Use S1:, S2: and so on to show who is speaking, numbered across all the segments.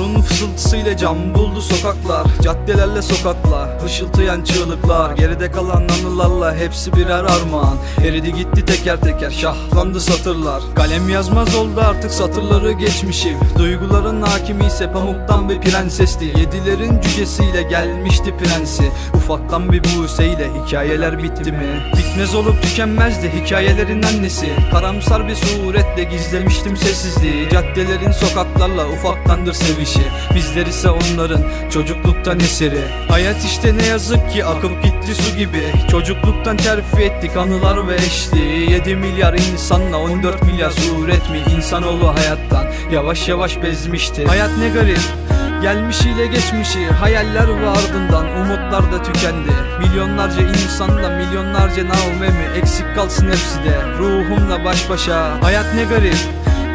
S1: Yağmurun fısıltısıyla cam buldu sokaklar. Caddelerle sokaklar Hışıltıyan çığlıklar. Geride kalan anılarla hepsi birer armağan. Eridi gitti teker teker şahlandı satırlar. Kalem yazmaz oldu artık satırları geçmişim. Duyguların hakimi ise pamuktan bir prensesti. Yedilerin cücesiyle gelmişti prensi. Ufaktan bir buseyle hikayeler bitti mi? Bitmez olup tükenmezdi hikayelerin annesi. Karamsar bir suretle gizlemiştim sessizliği. Caddelerin sokaklarla ufaktandır sevişi Bizler ise onların çocukluktan eseri. Hayat işte ne yazık ki akıp gitti su gibi. Çocukluktan terfi ettik anılar ve eşliği. 7 milyar insanla 14 milyar suret mi İnsanoğlu hayattan. Yavaş yavaş bezmişti. Hayat ne garip. Gelmişiyle geçmişi. Hayaller ve ardından umutlar da tükendi. Milyonlarca insanla milyonlarca navme mi eksik kalsın hepsi de. Ruhumla baş başa. Hayat ne garip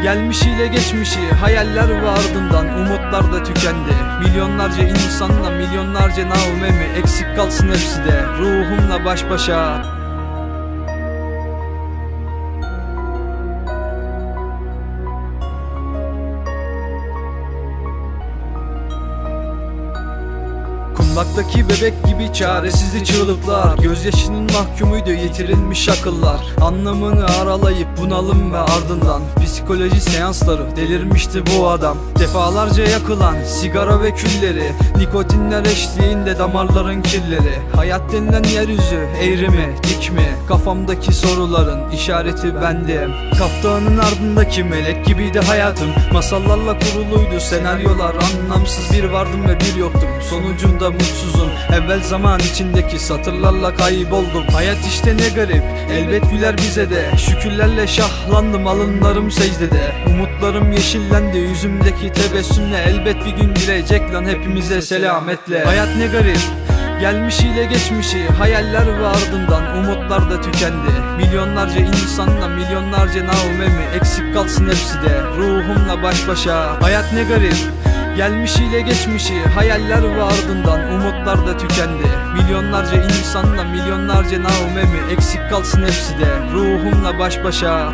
S1: Gelmişiyle geçmişi hayaller ve ardından umutlar da tükendi. Milyonlarca insanla milyonlarca navme mi eksik kalsın hepsi de. Ruhumla baş başa Kundaktaki bebek gibi çaresizli çığlıklar. Gözyaşının mahkumuydu yitirilmiş akıllar. Anlamını aralayıp bunalım ve ardından Psikoloji seansları. Delirmişti bu adam. Defalarca yakılan sigara ve külleri. Nikotinler eşliğinde damarların kirleri. Hayat denilen yeryüzü eğri mi dik mi Kafamdaki soruların işareti bendim. Kaftanın ardındaki melek gibiydi hayatım. Masallarla kuruluydu senaryolar Anlamsız. Bir vardım ve bir yoktum. Sonucunda mutsuzum. Evvel zaman içindeki satırlarla kayboldum. Hayat işte ne garip Elbet güler bize de. Şükürlerle şahlandım alınlarım secdede. Umutlarım yeşillendi yüzümdeki tebessümle Elbet bir gün girecek lan hepimize selametle. Hayat ne garip Gelmişiyle geçmişi hayaller ve ardından umutlar da tükendi. Milyonlarca insanla milyonlarca navme mi eksik kalsın hepsi de. Ruhumla baş başa. Hayat ne garip Gelmişiyle geçmişi hayaller ve ardından umutlar da tükendi. Milyonlarca insanla milyonlarca navme mi eksik kalsın hepsi de ruhumla baş başa